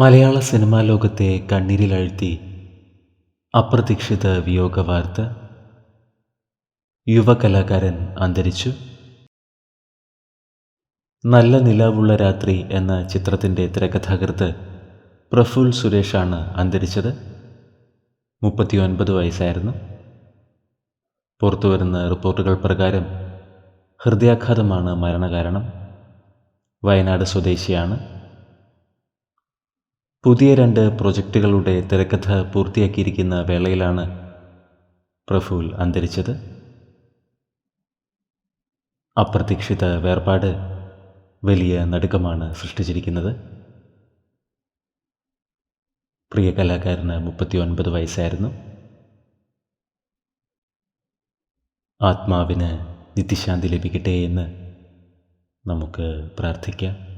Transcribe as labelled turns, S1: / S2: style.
S1: മലയാള cinema ലോകത്തെ കണ്ണീരിലഴ്ത്തി അപ്രതീക്ഷിത വിയോഗ വാർത്ത യുവകലാകാരൻ അന്തരിച്ചു. നല്ല നിലാവുള്ള രാത്രി എന്ന ചിത്രത്തിന്റെ തിരക്കഥാകൃത്ത് പ്രഫുൽ സുരേഷാണ് അന്തരിച്ചത്. മുപ്പത്തിയൊൻപത് വയസ്സായിരുന്നു. പുറത്തുവരുന്ന റിപ്പോർട്ടുകൾ പ്രകാരം ഹൃദയാഘാതമാണ് മരണകാരണം. വയനാട് സ്വദേശിയാണ്. പുതിയ രണ്ട് പ്രൊജക്റ്റുകളുടെ തിരക്കഥ പൂർത്തിയാക്കിയിരിക്കുന്ന വേളയിലാണ് പ്രഫുൽ അന്തരിച്ചത്. അപ്രതീക്ഷിത വേർപാട് വലിയ നടുക്കമാണ് സൃഷ്ടിച്ചിരിക്കുന്നത്. പ്രിയ കലാകാരന് മുപ്പത്തിയൊൻപത് വയസ്സായിരുന്നു. ആത്മാവിന് നിത്യശാന്തി ലഭിക്കട്ടെ എന്ന് നമുക്ക് പ്രാർത്ഥിക്കാം.